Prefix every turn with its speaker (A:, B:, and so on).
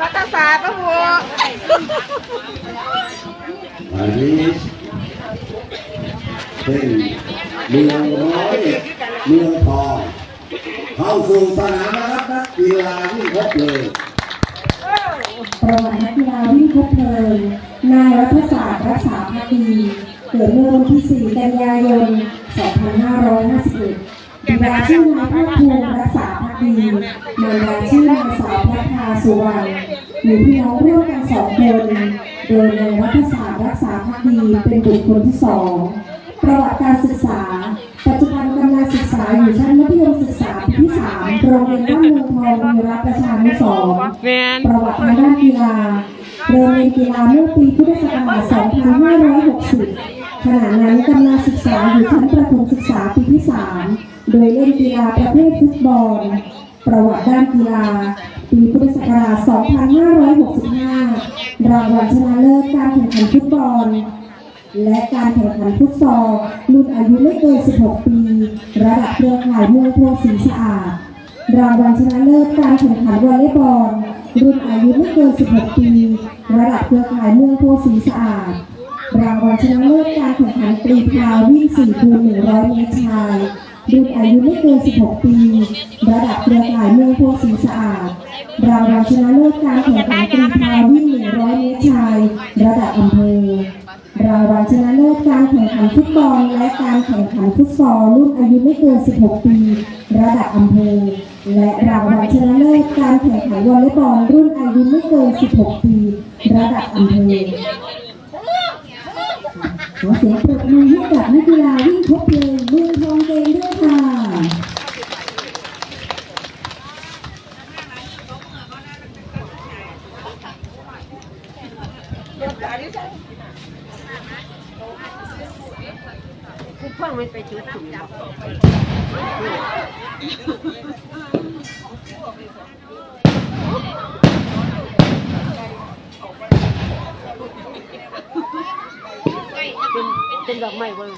A: รัฐศาสตร์ปะบัว
B: อันนี้เป็นเมืองร้อยเมืองทองเข้าสู่สนามแล้วครับนักกีฬาที่ครบเลย
C: ประวัตินักกีฬาวิ่งคบเพลิงนายรัฐศาสตร์รักษาพักดีเกิดเมื่อวันที่ 4 กันยายน 2551 บิดาชื่อนายภาคภูมิรักษาพักดีมารดาชื่อนางสาวพัฒนาสุวรรณมีพี่น้องร่วมกันสองคนโดยนายรัฐศาสตร์รักษาพักดีเป็นบุคคลที่สองประวัติการศึกษา ปัจจุบันกำลังศึกษาอยู่ชั้นมัธยมศึกษาปีที่สามโรงเรียนบ้านเมืองทองมีรัฐประชานุสรณ์
A: แมน
C: ประวัติทางด้านกีฬาเริ่มเล่นกีฬาเมื่อปีพุทธศักราช2560ขณะนั้นกำลังศึกษาอยู่ชั้นประถมศึกษาปีที่3 โดยเล่นกีฬาประเภทฟุตบอล ประวัติด้านกีฬา ปีพุทธศักราช 2565 รางวัลชนะเลิศการแข่งขันฟุตบอล และการแข่งขันฟุตซอลรุ่นอายุไม่เกิน 16 ปี ระดับเครือข่ายเมืองโพสีสะอาด รางวัลชนะเลิศการแข่งขันวอลเลย์บอลรุ่นอายุไม่เกิน 16 ปี ระดับเครือข่ายเมืองโพสีสะอาด รางวัลชนะเลิศการแข่งขันกรีฑาวิ่ง4คูณ100 เมตรชาย รุ่นอายุไม่เกิน 16 ปี ระดับเครือข่ายเมืองโพสีสะอาดรางวัลชนะเลิศการแข่งขันกรีฑาวิ่ง 100 เมตรชาย ระดับอำเภอรางวัลชนะเลิศการแข่งขันฟุตบอลและการแข่งขันฟุตซอลรุ่นอายุไม่เกิน 16 ปี ระดับอำเภอ และรางวัลชนะเลิศการแข่งขันวอลเลย์บอลรุ่นอายุไม่เกิน 16 ปี ระดับอำเภอ อเสียงปรบมือให้กับนักกีฬาวิ่งครบเพลิงมือทองเกมด้วยค่ะ
A: กูเพิ่งไม่ไปจุดถุง เป็นเป็นดอกไม้บ้าง